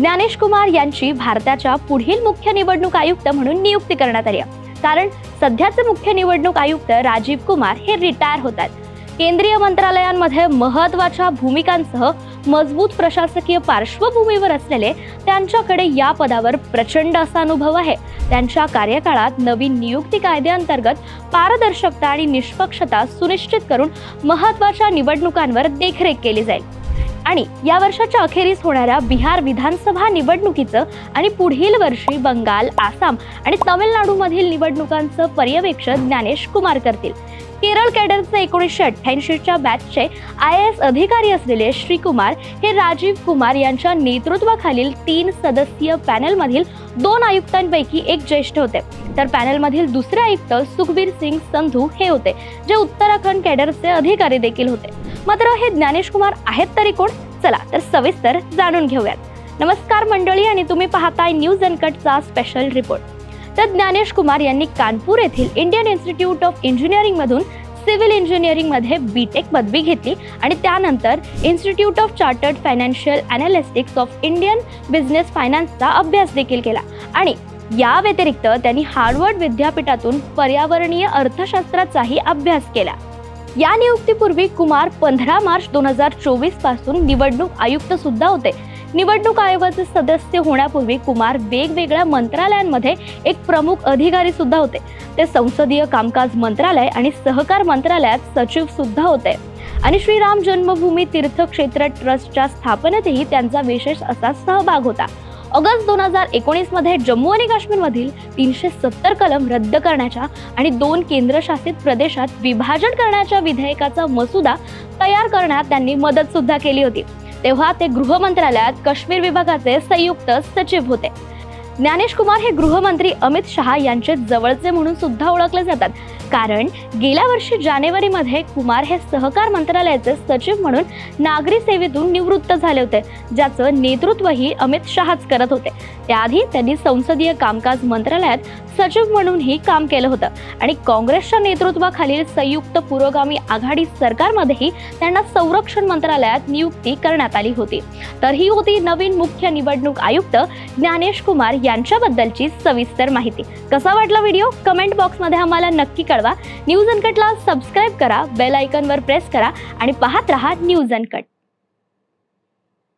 ज्ञानेश कुमार यांची भारताच्या पुढील मुख्य निवडणूक आयुक्त म्हणून नियुक्ती करण्यात आली आहे. कारण सध्याचे मुख्य निवडणूक आयुक्त राजीव कुमार हे रिटायर होत आहेत केंद्रीय मंत्रालयांमध्ये महत्त्वाच्या भूमिकांसह मजबूत प्रशासकीय पार्श्वभूमीवर असलेले त्यांच्याकडे या पदावर प्रचंड असा अनुभव आहे. त्यांच्या कार्यकाळात नवीन नियुक्ती कायद्याअंतर्गत पारदर्शकता आणि निष्पक्षता सुनिश्चित करून महत्त्वाच्या निवडणुकांवर देखरेख केली जाईल. आणि या वर्षाच्या अखेरीस होणाऱ्या बिहार विधानसभा निवडणुकीचं आणि पुढील वर्षी बंगाल आसाम आणि तामिळनाडूमधील निवडणुकांचं पर्यवेक्षण ज्ञानेश कुमार करतील. केरळ कॅडरचे एकोणीसशे अठ्ठ्याऐंशीच्या बॅचचे आय एस अधिकारी असलेले श्रीकुमार हे राजीव कुमार यांच्या नेतृत्वाखालील तीन सदस्यीय पॅनलमधील दोन आयुक्तांपैकी एक ज्येष्ठ होते. तर पॅनलमधील दुसरे आयुक्त सुखबीर सिंग संधू हे होते जे उत्तराखंड कॅडरचे अधिकारी देखील होते. मात्र हे ज्ञानेश कुमार आहेत तरी कोण? चला तर सविस्तर जाणून घेऊयात. नमस्कार मंडळी आणि तुम्ही पाहताय न्यूज अनकटचा स्पेशल रिपोर्ट तर ज्ञानेश कुमार यांनी कानपूर येथील इंडियन इन्स्टिट्यूट ऑफ इंजिनिअरिंगमधून सिव्हिल इंजिनिअरिंगमध्ये बी टेक पदवी घेतली आणि त्यानंतर institute of chartered financial analytics of Indian business फायनान्सचा अभ्यास देखील केला आणि या व्यतिरिक्त त्यांनी हार्वर्ड विद्यापीठातून पर्यावरणीय अर्थशास्त्राचाही अभ्यास केला. या नियुक्तीपूर्वी कुमार पंधरा मार्च दोन हजार चोवीसपासून निवडणूक आयुक्त सुद्धा होते. निवडणूक आयोगाचे सदस्य होण्यापूर्वी कुमार वेगवेगळ्या मंत्रालयांमध्ये एक प्रमुख अधिकारी सुद्धा होते. ते संसदीय कामकाज मंत्रालय आणि सहकार मंत्रालयात सचिव सुद्धा होते. आणि श्रीराम जन्मभूमी तीर्थक्षेत्र ट्रस्टच्या स्थापनेतही त्यांचा विशेष असा सहभाग होता. ऑगस्ट दोन हजार एकोणीसमध्ये जम्मू आणि काश्मीरमधील तीनशे सत्तर कलम रद्द करण्याच्या आणि दोन केंद्रशासित प्रदेशात विभाजन करण्याच्या विधेयकाचा मसुदा तयार करण्यात त्यांनी मदत सुद्धा केली होती. तेव्हा ते गृह मंत्रालयात काश्मीर विभागाचे संयुक्त सचिव होते. ज्ञानेश कुमार हे गृहमंत्री अमित शहा यांचे जवळचे म्हणून सुद्धा ओळखले जातात. कारण गेल्या वर्षी जानेवारीमध्ये कुमार हे सहकार मंत्रालयाचे सचिव म्हणून नागरी सेवेतून निवृत्त झाले होते ज्याचं नेतृत्वही अमित शहाच करत होते. त्याआधी त्यांनी संसदीय कामकाज मंत्रालयात सचिव म्हणूनही काम केलं होतं आणि काँग्रेसच्या नेतृत्वाखालील संयुक्त पुरोगामी आघाडी सरकारमध्येही त्यांना संरक्षण मंत्रालयात नियुक्ती करण्यात आली होती. तर ही होती नवीन मुख्य निवडणूक आयुक्त ज्ञानेश कुमार यांच्याबद्दलची सविस्तर माहिती. कसा वाटला व्हिडिओ? कमेंट बॉक्समध्ये आम्हाला नक्की कळवा. न्यूज अनकटला सबस्क्राईब करा बेल आयकनवर प्रेस करा आणि पाहत रहा न्यूज अनकट.